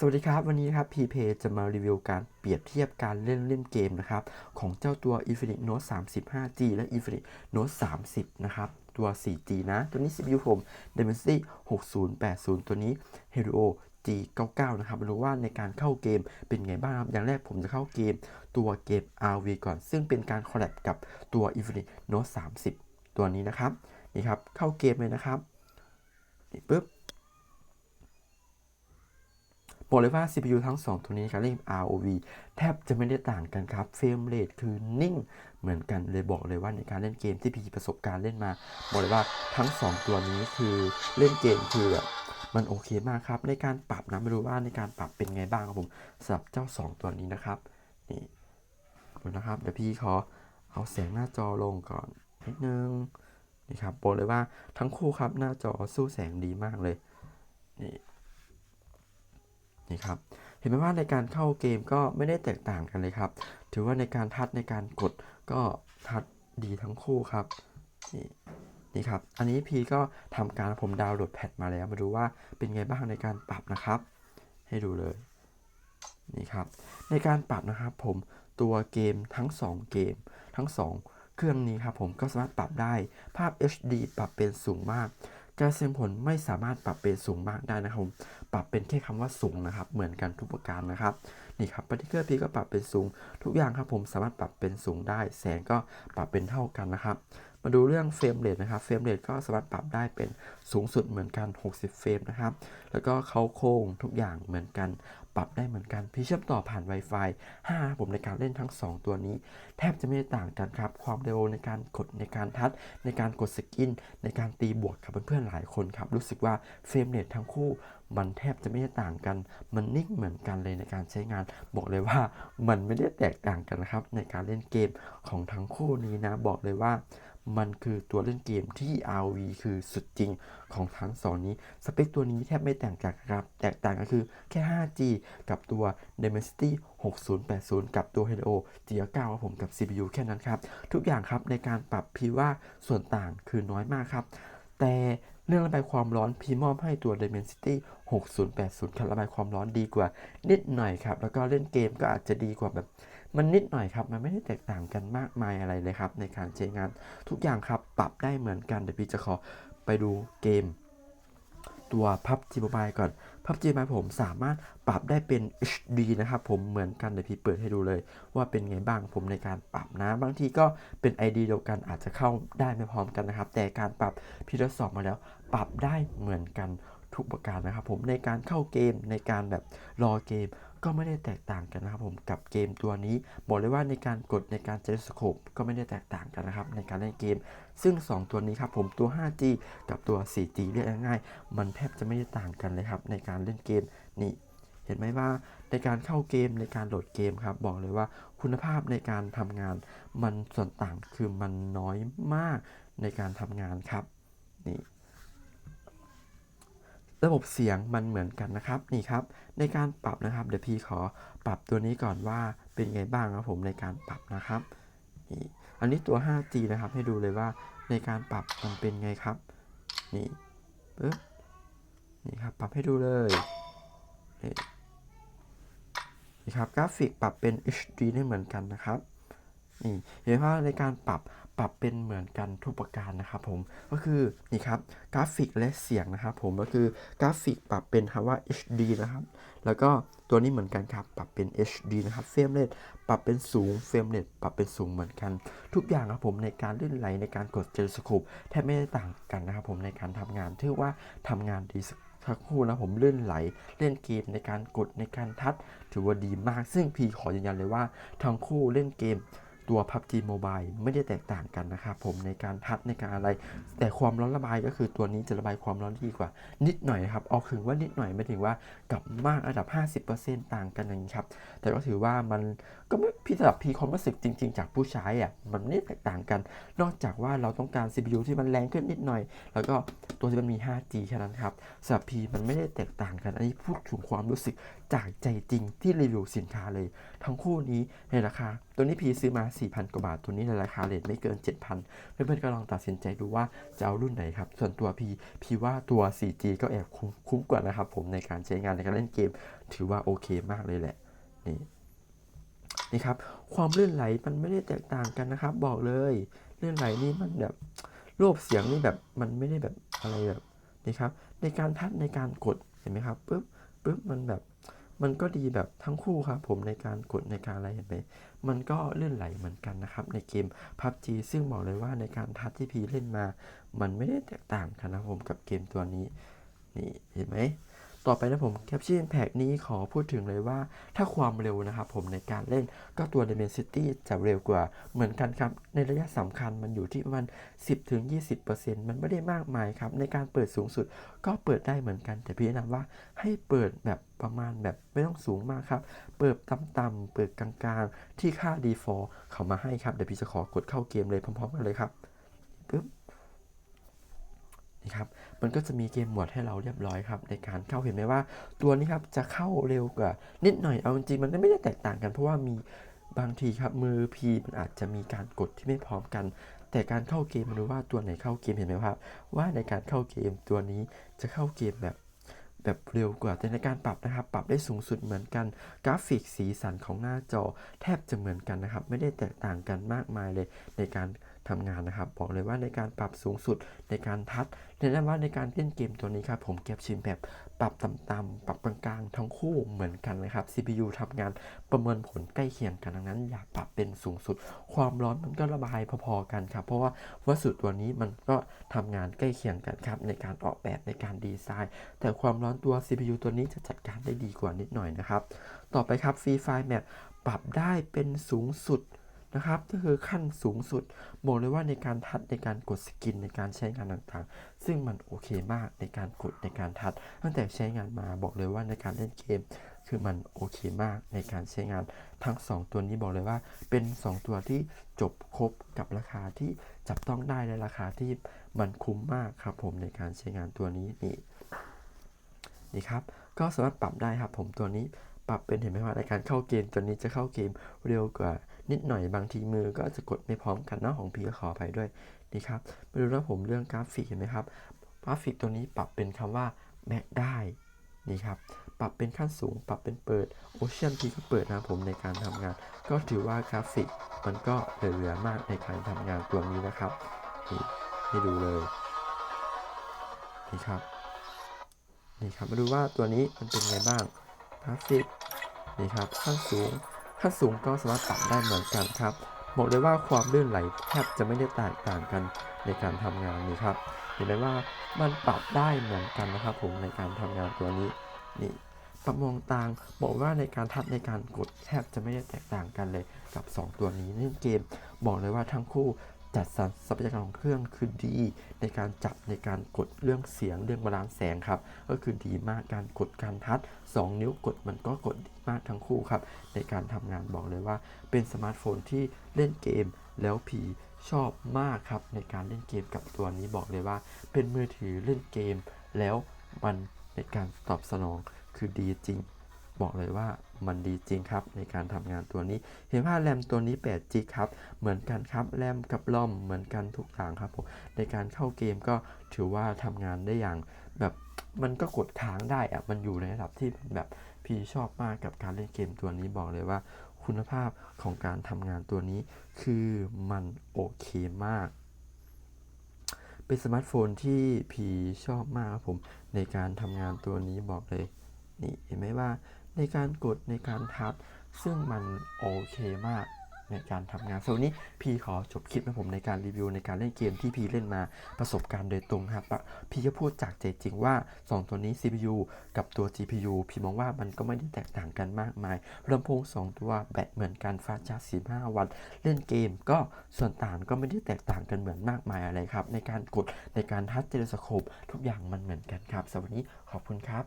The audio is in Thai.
สวัสดีครับ วันนี้นะครับ PP จะมารีวิวการเปรียบเทียบการเล่นเล่นเกมนะครับ ของเจ้าตัว Infinix Note 35G และ Infinix Note 30 นะครับ ตัว 4G นะ ตัวนี้ CPU ผม Dimensity 6080 ตัวนี้ Helio G99 นะครับมาดูว่าในการเข้าเกมเป็นไงบ้างครับ อย่างแรกผมจะเข้าเกมตัวเกม RV ก่อน ซึ่งเป็นการคอลแลบกับตัว Infinix Note 30 ตัวนี้นะครับ นี่ครับ เข้าเกมเลยนะครับ นี่ปุ๊บ บอกเลยว่า CPU ทั้ง 2 ตัวนี้การเล่น ROV แทบจะไม่ได้ต่างกันครับ เฟรมเรทคือนิ่งเหมือนกันเลยบอกเลยว่าในการเล่นเกมที่พี่ประสบการณ์เล่นมาบอกเลยว่าทั้ง 2 ตัวนี้คือเล่นเกมคือแบบมันโอเคมากครับ ในการปรับนะไม่รู้ว่าในการปรับเป็นไงบ้างครับผมสำหรับเจ้า 2 ตัวนี้นะครับนี่ดูนะครับเดี๋ยวพี่ขอเอาแสงหน้าจอลงก่อนนิดนึงนี่ครับบอกเลยว่าทั้งคู่ครับหน้าจอสู้แสงดีมากเลยนี่ นี่ครับเห็นไหมว่าในการเข้าเกมก็ไม่ได้แตกต่างกันเลยครับ ถือว่าในการทัดในการกดก็ทัดดีทั้งคู่ครับนี่นี่ครับ อันนี้พีก็ทำการผมดาวน์โหลดแพทมาแล้ว มาดูว่าเป็นไงบ้างในการปรับนะครับ ให้ดูเลยนี่ครับ ในการปรับนะครับผมตัวเกมทั้ง 2 เกมทั้ง 2 เครื่องนี้ครับผมก็สามารถปรับได้ภาพ HD ปรับเป็นสูงมาก การเสียงผลไม่สามารถปรับเป็นสูงมากได้นะครับผมปรับเป็นแค่คำว่าสูงนะครับ เหมือนกันทุกประการนะครับนี่ครับปฏิเกอร์พีก็ปรับเป็นสูง ทุกอย่างครับผมสามารถปรับเป็นสูงได้ แสงก็ปรับเป็นเท่ากันนะครับ มาดูเรื่องเฟรมเรทนะครับ เฟรมเรทก็สามารถปรับได้เป็นสูงสุดเหมือนกัน 60 เฟรมนะครับ แล้วก็เขาโค้งทุกอย่างเหมือนกัน ปรับได้เหมือนกันพี่เชื่อมต่อผ่าน Wi-Fi 5รับผมในการเล่นทั้ง 2 ตัวนี้ แทบจะไม่ได้ต่างกันครับ ความเร็วในการกดในการทัชในการกดสกิน ในการตีบวกกับเพื่อนๆหลายคนครับ รู้สึกว่าเฟรมเรททั้งคู่มันแทบจะไม่ได้ต่างกัน มันนิ่งเหมือนกันเลยในการใช้งาน บอกเลยว่ามันไม่ได้แตกต่างกันนะครับในการเล่นเกมของทั้งคู่นี้นะ บอกเลยว่า มันคือตัวเล่นเกมที่ RV คือสุดจริงของทั้งสองนี้ สเปคตัวนี้แทบไม่แตกต่างกันครับ แตกต่างก็คือแค่ 5G กับตัว Dimensity 6080 กับตัว Helio G9 ครับผมกับ CPU แค่นั้นครับ ทุกอย่างครับในการปรับพี่ว่าส่วนต่างคือน้อยมากครับ แต่เรื่องระบายความร้อนพีมอบให้ตัว Dimensity 6080ครับระบายความร้อนดีกว่านิดหน่อยครับ แล้วก็เล่นเกมก็อาจจะดีกว่าแบบ มันนิดหน่อยครับ มันไม่ได้แตกต่างกันมากมายอะไรเลยครับ ในการใช้งานทุกอย่างครับปรับได้เหมือนกันเดี๋ยวพี่จะขอไปดูเกม ตัว PUBG Mobile ก่อน PUBG Mobile ผมสามารถปรับได้เป็น HD นะครับผมเหมือนกันเดี๋ยวพี่เปิดให้ดูเลย ว่าเป็นไงบ้างผมในการปรับนะ บางทีก็เป็น ID เดียวกันอาจจะเข้าได้ไม่พร้อมกันนะครับ แต่การปรับพี่ทดสอบมาแล้ว ปรับได้เหมือนกันทุกประการนะครับผมในการเข้าเกมในการแบบรอเกม ก็ไม่ได้แตกต่างกันนะครับผมกับเกมตัวนี้ บอกเลยว่าในการกดในการเจสโคปก็ไม่ได้แตกต่างกันนะครับในการเล่นเกม ซึ่ง 2 ตัวนี้ครับผมตัว 5G กับตัว 4G เรียกง่ายๆมันแทบจะไม่ได้ต่างกันเลยครับในการเล่นเกมนี่เห็นไหมว่าในการเข้าเกมในการโหลดเกมครับ บอกเลยว่าคุณภาพในการทำงาน มันส่วนต่างคือมันน้อยมากในการทำงานครับนี่ ระบบเสียงมันเหมือนกันนะครับนี่ครับ ในการปรับนะครับ เดี๋ยวพี่ขอปรับตัวนี้ก่อนว่าเป็นไงบ้างครับผมในการปรับนะครับนี่อันนี้ตัว 5G นะครับ ให้ดูเลยว่าในการปรับมันเป็นไงครับ นี่ปึ๊บนี่ครับปรับให้ดูเลยนี่นี่ครับกราฟิกปรับเป็น HD ได้เหมือนกันนะครับ นี่เห็นว่าในการปรับปรับเป็นเหมือนกันทุกประการนะครับผมก็คือนี่ครับกราฟิกและเสียงนะครับผมก็คือกราฟิกปรับเป็นคำว่า HD นะครับ แล้วก็ตัวนี้เหมือนกันครับปรับเป็น HD นะครับเฟรมเรทปรับเป็นสูงเฟรมเรทปรับเป็นสูงเหมือนกัน ทุกอย่างครับผมในการลื่นไหลในการกดเจอสโคปแทบไม่ได้ต่างกันนะครับผมในการทำงานถือว่าทำงานดีสักสักครู่นะผมเลื่อนไหลเล่นเกมในการกดในการทัดถือว่าดีมาก ซึ่งพีขอยืนยันเลยว่าทั้งคู่เล่นเกม ตัว PUBG Mobile ไม่ได้แตกต่างกันนะครับผมในการทัดในการอะไร แต่ความร้อนระบายก็คือตัวนี้จะระบายความร้อนดีกว่า นิดหน่อยครับเอาถึงว่านิดหน่อยไม่ถึงว่ากับมากระดับ 50%ต่างกันอย่างนี้ครับ แต่ก็ถือว่ามันก็ไม่พี่สำหรับพีความรู้สึกจริง ๆ จากผู้ใช้อะมันไม่ได้แตกต่างกัน นอกจากว่าเราต้องการ CPU ที่มันแรงขึ้นนิดหน่อย แล้วก็ตัวที่มันมี 5G แค่นั้นครับสำหรับพีมันไม่ได้แตกต่างกันอันนี้พูดถึงความรู้สึกจากใจจริงที่รีวิวสินค้าเลย ทั้งคู่นี้ในราคา ตัวนี้พีซื้อมา 4,000 กว่าบาท ตัวนี้ในราคาเลทไม่เกิน 7,000 เพื่อนๆก็ลองตัดสินใจดูว่าจะเอารุ่นไหนครับ ส่วนตัวพีพีว่าตัว 4G ก็แอบคุ้มกว่านะครับผมในการใช้งานในการเล่นเกม ถือว่าโอเคมากเลยแหละนี่นี่ครับความลื่นไหลมันไม่ได้แตกต่างกันนะครับ บอกเลยลื่นไหลนี่มันแบบโลบเสียงนี่แบบมันไม่ได้แบบอะไรแบบนี่ครับในการทัดในการกดเห็นไหมครับปุ๊บปุ๊บมันแบบ มันก็ดีแบบทั้งคู่ครับผมในการกดในการอะไรเห็นไหมมันก็เลื่อนไหลเหมือนกันนะครับ ในเกม PUBG ซึ่งบอกเลยว่าในการทัดที่พีเล่นมา มันไม่ได้แตกต่างกันนะครับผมกับเกมตัวนี้ นี่เห็นไหม ต่อไปนะผมแคปชั่นแพ็กนี้ขอพูดถึงเลยว่า ถ้าความเร็วนะครับผมในการเล่นก็ตัว Dimensity จะเร็วกว่าเหมือนกันครับ ในระยะสำคัญมันอยู่ที่ประมาณ 10-20%มันไม่ได้มากมายครับ ในการเปิดสูงสุดก็เปิดได้เหมือนกัน แต่พี่แนะนำว่าให้เปิดแบบประมาณแบบไม่ต้องสูงมากครับ เปิดต่ำๆเปิดกลางๆ ที่ค่า default เขามาให้ครับ เดี๋ยวพี่จะขอกดเข้าเกมเลยพร้อมๆกันเลยครับปึ๊บนี่ครับ มันก็จะมีเกมหมดให้เราเรียบร้อยครับในการเข้าเห็นไหมว่า ตัวนี้ครับจะเข้าเร็วกว่านิดหน่อยเอาจริงมันไม่ได้แตกต่างกัน เพราะว่ามีบางทีครับมือพีมันอาจจะมีการกดที่ไม่พร้อมกัน แต่การเข้าเกมมาดูว่าตัวไหนเข้าเกมเห็นไหมครับว่าในการเข้าเกมตัวนี้จะเข้าเกมแบบแบบเร็วกว่าแต่ในการปรับนะครับ ปรับได้สูงสุดเหมือนกัน กราฟิกสีสันของหน้าจอแทบจะเหมือนกันนะครับ ไม่ได้แตกต่างกันมากมายเลยในการ ทำงานนะครับ บอกเลยว่าในการปรับสูงสุดในการทัดแนะนำว่าในการเล่นเกมตัวนี้ครับผมเก็บชิมแบบปรับต่ำๆปรับกลางๆทั้งคู่เหมือนกันเลยครับ CPU ทำงานประเมินผลใกล้เคียงกันดังนั้น อย่าปรับเป็นสูงสุด ความร้อนมันก็ระบายพอๆกันครับ เพราะว่าวัสดุตัวนี้มันก็ทำงานใกล้เคียงกันครับในการออกแบบในการดีไซน์ แต่ความร้อนตัว CPU ตัวนี้จะจัดการได้ดีกว่านิดหน่อยนะครับ ต่อไปครับ Free Fire Map ปรับได้เป็นสูงสุด นะครับก็คือขั้นสูงสุดบอกเลยว่าในการทัดในการกดสกินในการใช้งานต่างๆ ซึ่งมันโอเคมากในการกดในการทัด ตั้งแต่ใช้งานมาบอกเลยว่าในการเล่นเกม คือมันโอเคมากในการใช้งานทั้ง 2 ตัวนี้บอกเลยว่าเป็น 2 ตัวที่จบครบกับราคาที่จับต้องได้และราคาที่มันคุ้มมากครับผมในการใช้งานตัวนี้นี่นี่ครับก็สามารถปรับได้ครับผมตัวนี้ปรับเป็นเห็นไหมว่าในการเข้าเกมตัวนี้จะเข้าเกมเร็วกว่า นิดหน่อยบางทีมือก็จะกดไม่พร้อมกันเนาะของพี่ก็ขออภัยด้วยนี่ครับมาดูนะผมเรื่องกราฟิกเห็นไหมครับกราฟิกตัวนี้ปรับเป็นคำว่า Mac ได้นี่ครับปรับเป็นขั้นสูง ปรับเป็นเปิด Ocean พี่ก็เปิดนะผมในการทำงาน ก็ถือว่ากราฟิกมันก็เหลือๆมากในการทำงานตัวนี้นะครับนี่ให้ดูเลยนี่ครับนี่ครับมาดูว่าตัวนี้มันเป็นไงบ้างกราฟิกนี่ครับขั้นสูง ขั้นสูงก็สามารถปรับได้เหมือนกันครับ บอกเลยว่าความลื่นไหลแทบจะไม่ได้แตกต่างกันในการทำงานนี้ครับ เห็นไหมว่ามันปรับได้เหมือนกันนะครับ ผมในการทำงานตัวนี้นี่ปรับมองต่างบอกว่าในการทัดในการกดแทบจะไม่ได้แตกต่างกันเลยกับ 2 ตัวนี้เล่นเกม บอกเลยว่าทั้งคู่ จัดสรรทรัพยากรของเครื่องคือดี ในการจับในการกดเรื่องเสียงเรื่องบาลานซ์แสงครับ ก็คือดีมากการกดการทัด 2 นิ้วกดมันก็กดดีมากทั้งคู่ครับ ในการทำงานบอกเลยว่า เป็นสมาร์ทโฟนที่เล่นเกมแล้วผีชอบมากครับ ในการเล่นเกมกับตัวนี้บอกเลยว่า เป็นมือถือเล่นเกม แล้วมันในการตอบสนองคือดีจริง บอกเลยว่า มันดีจริงครับ ในการทำงานตัวนี้ เห็นว่าแรมตัวนี้8 g ครับเหมือนกันครับแรมกับลอมเหมือนกันทุกอย่างครับผมในการเข้าเกมก็ถือว่าทำงานได้อย่างแบบมันก็กดค้างได้อะมันอยู่ในระดับที่แบบพี่ชอบมากกับการเล่นเกมตัวนี้บอกเลยว่า คุณภาพของการทำงานตัวนี้ คือมันโอเคมาก เป็นสมาร์ทโฟนที่พีชอบมากครับผม ในการทำงานตัวนี้บอกเลย นี่เห็นไหมว่า ในการกดในการทับ ซึ่งมันโอเคมากในการทำงานส่วนนี้พี่ขอจบคลิปนะผมในการรีวิวในการเล่นเกมที่พี่เล่นมาประสบการณ์โดยตรงครับพี่ก็พูดจากใจจริงว่า 2 ตัวนี้ CPU กับตัว GPU พี่มองว่ามันก็ไม่ได้แตกต่างกันมากมายลำโพง 2 ตัวแบตเหมือนกันฟ้าชาร์จ45วัน เล่นเกมก็ส่วนต่างก็ไม่ได้แตกต่างกันเหมือนมากมายอะไรครับ ในการกดในการทัชเจลสโคปทุกอย่างมันเหมือนกันครับสำหรับวันนี้ขอบคุณครับ